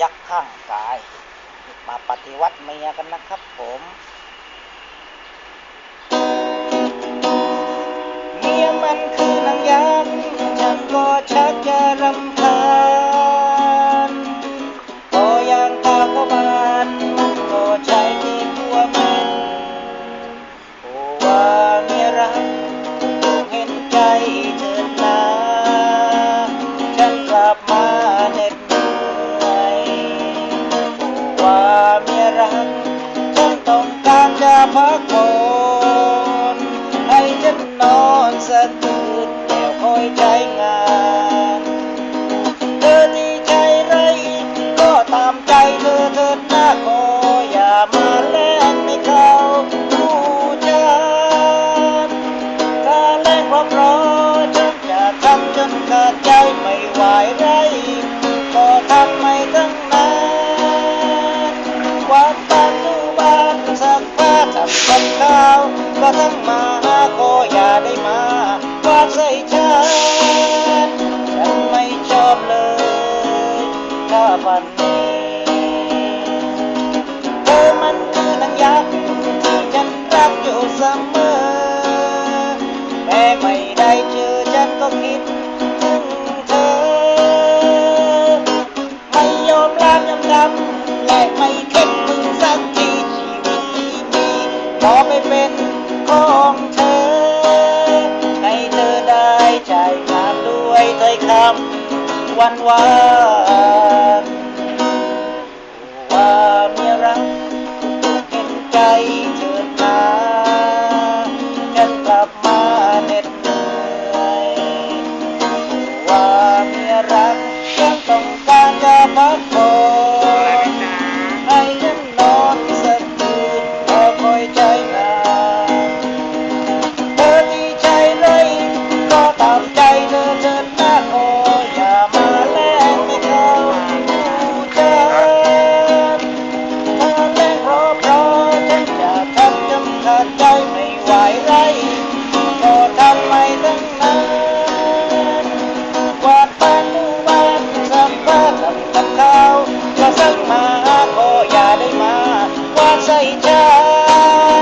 ยักษ์ข้างกาย มาปฏิวัติเมียกันนะครับผมเมียมันคือนางยักษ์ฉันก็ชักจะรำคาญพอยางตาก็บานมันก็ใช้มีผัวมันโอ้ว่าเมียรักจงเห็นใจ รักฉันต้องการจะพักผ่อนให้ฉันนอนสักคืนแล้วคอยใจงาน ผ้าทำกับข้าวก็ทั้งมาก็อย่าได้มาวาดใส่ฉันฉันไม่ชอบเลยถ้าวันนี้เธอมันคือนางยักษ์ที่ฉันรักอยู่เสมอแม้ไม่ได้เจอฉันก็คิด อไปเป็นของเธอ ให้เธอได้ใจงานด้วยถ้อยคำวานวานว่าเมียรักเห็นใจเถิดนาฉันกลับมาเหน็ดเหนื่อยว่าเมียรักยังต้องการจะพัก ใส่จา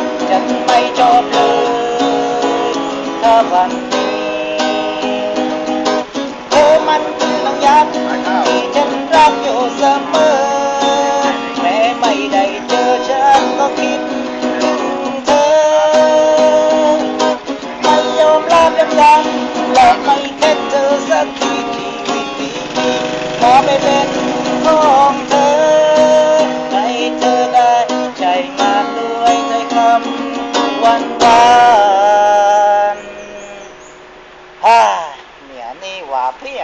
นฉันไม่ชอบเลยถ้าวันนี้เธอมันคือนางยักษ์ที่ฉันรักอยู่เสมอแม้ไม่ได้เจอฉันก็คิดถึงเธอไม่ยอมลาบยังยังและไม่แค่เธอสักที วันวานฮ่าเหนียนี่หว่าเพี้ย